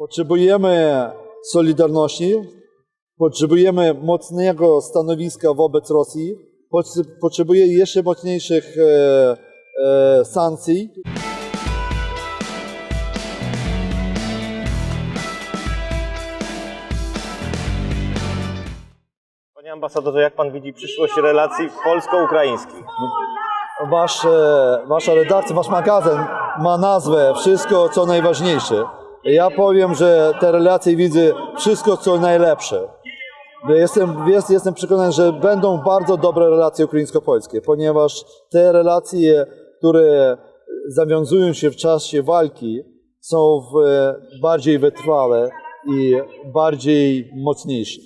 Potrzebujemy solidarności, potrzebujemy mocnego stanowiska wobec Rosji, potrze- potrzebuje jeszcze mocniejszych e, e, sankcji. Panie ambasadorze, jak pan widzi przyszłość relacji polsko-ukraińskich? Wasz, e, wasza redakcja, wasz magazyn ma nazwę Wszystko co najważniejsze. Ja powiem, że te relacje widzę wszystko co najlepsze. Jestem, jest, jestem przekonany, że będą bardzo dobre relacje ukraińsko-polskie, ponieważ te relacje, które zawiązują się w czasie walki, są w, bardziej wytrwale i bardziej mocniejsze.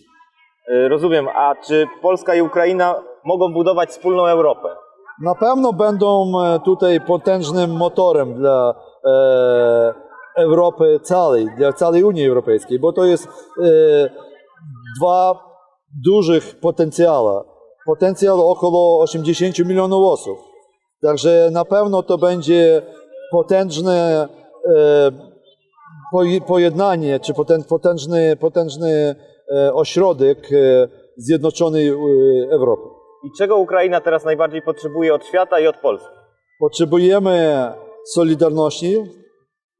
Y, Rozumiem, a czy Polska i Ukraina mogą budować wspólną Europę? Na pewno będą e, tutaj potężnym motorem dla e, Europy całej, dla całej Unii Europejskiej, bo to jest e, dwa dużych potencjała. Potencjał około 80 milionów osób. Także na pewno to będzie potężne e, poje- pojednanie, czy potężny, potężny e, ośrodek e, Zjednoczonej e, Europy. I czego Ukraina teraz najbardziej potrzebuje od świata i od Polski? Potrzebujemy solidarności,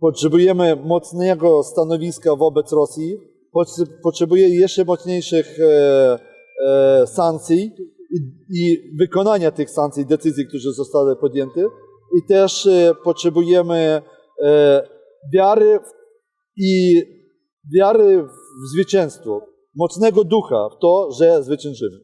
potrzebujemy mocnego stanowiska wobec Rosji, potrze- potrzebuje jeszcze mocniejszych e, e, sankcji i, i wykonania tych sankcji, decyzji, które zostały podjęte. I też e, potrzebujemy e, wiary i wiary w zwycięstwo, mocnego ducha w to, że zwyciężymy.